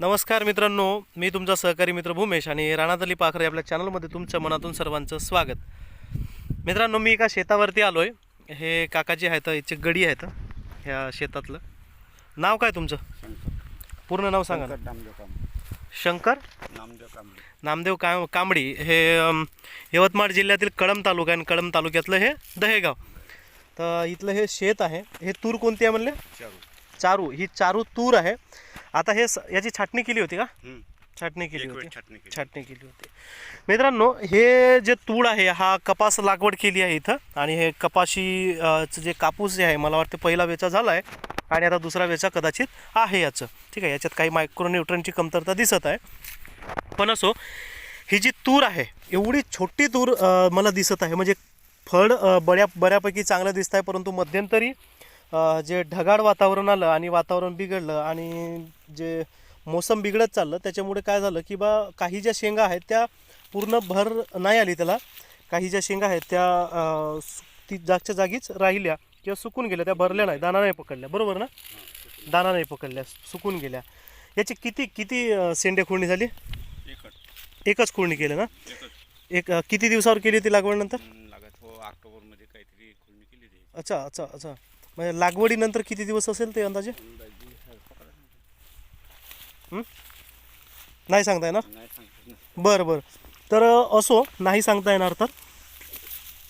नमस्कार मित्रांनो मी तुमचा सहकारी मित्र भूमेश आणि राणातली पाखरे आपल्या चॅनलमध्ये तुमच्या मनातून सर्वांचं स्वागत. मित्रांनो मी एका शेतावरती आलो आहे हे काकाजी आहेत याचे गडी आहेत ह्या शेतातलं. नाव काय तुमचं? पूर्ण नाव सांगा ना. शंकर नामदेव कांबळे. नामदेव का कांबडी. हे यवतमाळ जिल्ह्यातील कळंब तालुका आणि कळंब तालुक्यातलं हे दहेगाव. तर इथलं हे शेत आहे. हे तूर कोणती आहे म्हणले? चारू. चारू. ही चारू तूर आहे. आता हे स- याची छाटणी केली होती का? हम्म. छाटणी केली होती. छाटणी केली. छाटणी केली होती. मित्रांनो हे जे तूळ आहे हा कपास लागवड केली आहे इथं. आणि हे कपाशी अ, चं जे कापूस जे आहे मला वाटतं पहिला वेचा झाला आहे. आणि आता दुसरा वेचा कदाचित आहे याचं. ठीक आहे याच्यात काही मायक्रोन्यूट्रनची कमतरता दिसत आहे. पण असो ही जी तूर आहे एवढी छोटी तूर अ, मला दिसत आहे. म्हणजे फळ अ, बऱ्या बऱ्यापैकी चांगलं दिसत आहे परंतु मध्यंतरी जे ढगाळ वातावरण आलं आणि वातावरण बिघडलं आणि जे मोसम बिघडत चाललं त्याच्यामुळे काय झालं की बा काही ज्या शेंगा आहेत त्या पूर्ण भर नाही आली त्याला. काही ज्या शेंगा आहेत त्या ती जागच्या जागीच राहिल्या किंवा सुकून गेल्या त्या भरल्या नाही दाना नाही पकडल्या. बरोबर ना? दाना नाही पकडल्या सुकून गेल्या. याची किती किती अ, शेंडे खुडणी झाली? एकच. खुडणी केली ना? एक किती दिवसावर केली होती लागवड नंतर? हम्म, लागत हो अच्छा अच्छा अच्छा. म्हणजे लागवडीनंतर किती दिवस असेल ते अंदाजे? नाही सांगता येणार बरं बरं. तर असो नाही सांगता येणार तर.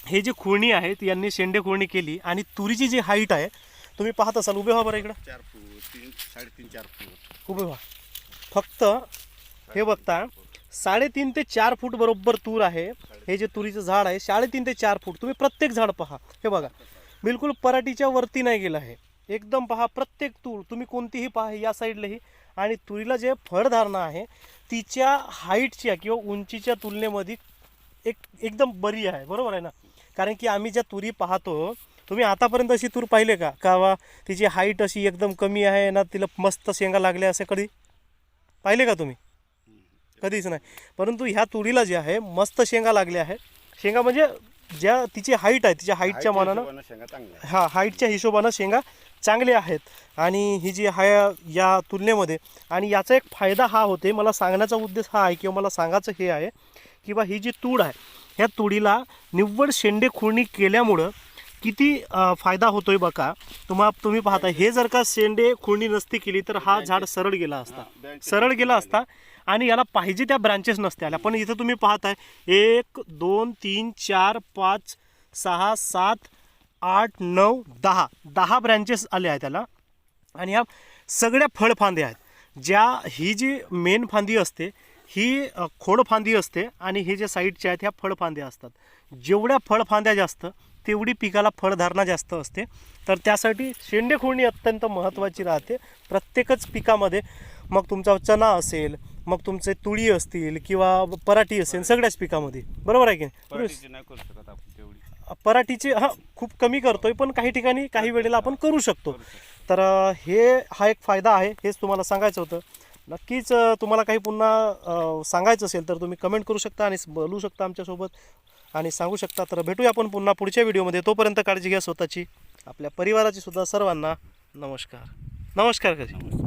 हे जे खुळणी आहेत यांनी शेंडे खुळणी केली आणि तुरीची जी हाईट आहे तुम्ही पाहत असाल. उभे व्हा बरं इकडं. चार फूट तीन साडेतीन चार फूट. उभे व्हा. फक्त हे बघता साडेतीन ते चार फूट बरोबर तूर आहे. हे जे तुरीचं झाड आहे साडेतीन ते चार फूट. तुम्ही प्रत्येक झाड पहा. हे बघा. बिलकुल पराठीच्या वरती नाही गेलं आहे. एकदम पहा प्रत्येक तूर तुम्ही कोणतीही पहा या साईडलाही. आणि तुरीला जे फळधारणा आहे तिच्या हाईटच्या किंवा उंचीच्या तुलनेमध्ये एक एकदम बरी आहे. बरोबर आहे ना? कारण की आम्ही ज्या तुरी पाहतो तुम्ही आतापर्यंत अशी तूर पाहिले का? का वा तिची हाईट अशी एकदम कमी आहे ना तिला मस्त शेंगा लागल्या असे कधी? पाहिले का तुम्ही? कधीच नाही. परंतु ह्या तुरीला जे आहे मस्त शेंगा लागल्या आहे शेंगा म्हणजे ज्या तिची हाईट आहे तिच्या हाईटच्या मानानं. हा हाईटच्या हिशोबानं शेंगा चांगल्या आहेत आणि ही जी आहे या तुलनेमध्ये आणि याचा एक फायदा हा होते मला सांगण्याचा उद्देश हा आहे किंवा मला सांगायचं हे आहे की बा ही जी तूड आहे ह्या तुडीला निव्वळ शेंडे खुळणी केल्यामुळं किती फायदा होतोय बघा. तुम्हा तुम्ही पाहता हे जर का शेंडे खुळणी नसती केली तर हा झाड सरळ गेला असता. सरळ गेला असता आणि याला पाहिजे त्या ब्रांचेस नसते आल्या. पण इथं तुम्ही पाहताय एक दोन तीन चार पाच सहा सात आठ नऊ दहा. दहा ब्रँचेस आले आहेत त्याला. आणि ह्या सगळ्या फळफांद्या आहेत. ज्या ही जी मेन फांदी असते ही अ, खोडफांदी असते आणि हे जे साईडच्या आहेत ह्या फळफांद्या असतात. जेवढ्या फळफांद्या जास्त तेवढी पिकाला फळधारणा जास्त असते. तर त्यासाठी शेंडे खोडणी अत्यंत महत्त्वाची राहते. प्रत्येकच पिकामध्ये मग तुमचा चना असेल मग तुमचे तुळी असतील किंवा पराठी असेल सगळ्याच पिकामध्ये. बरोबर आहे की नाही? पराठीची हा खूप कमी करतोय पण काही ठिकाणी काही वेळेला आपण करू शकतो. तर हे हा एक फायदा आहे हेच तुम्हाला सांगायचं होतं. नक्कीच तुम्हाला काही पुन्हा सांगायचं असेल तर तुम्ही कमेंट करू शकता आणि बोलू शकता आमच्यासोबत. आणि सांगू शकता तर भेटूया आपण पुन्हा पुढच्या व्हिडिओमध्ये. तोपर्यंत काळजी घ्या स्वतःची. आपल्या परिवाराची सुद्धा सर्वांना नमस्कार. नमस्कार कधी?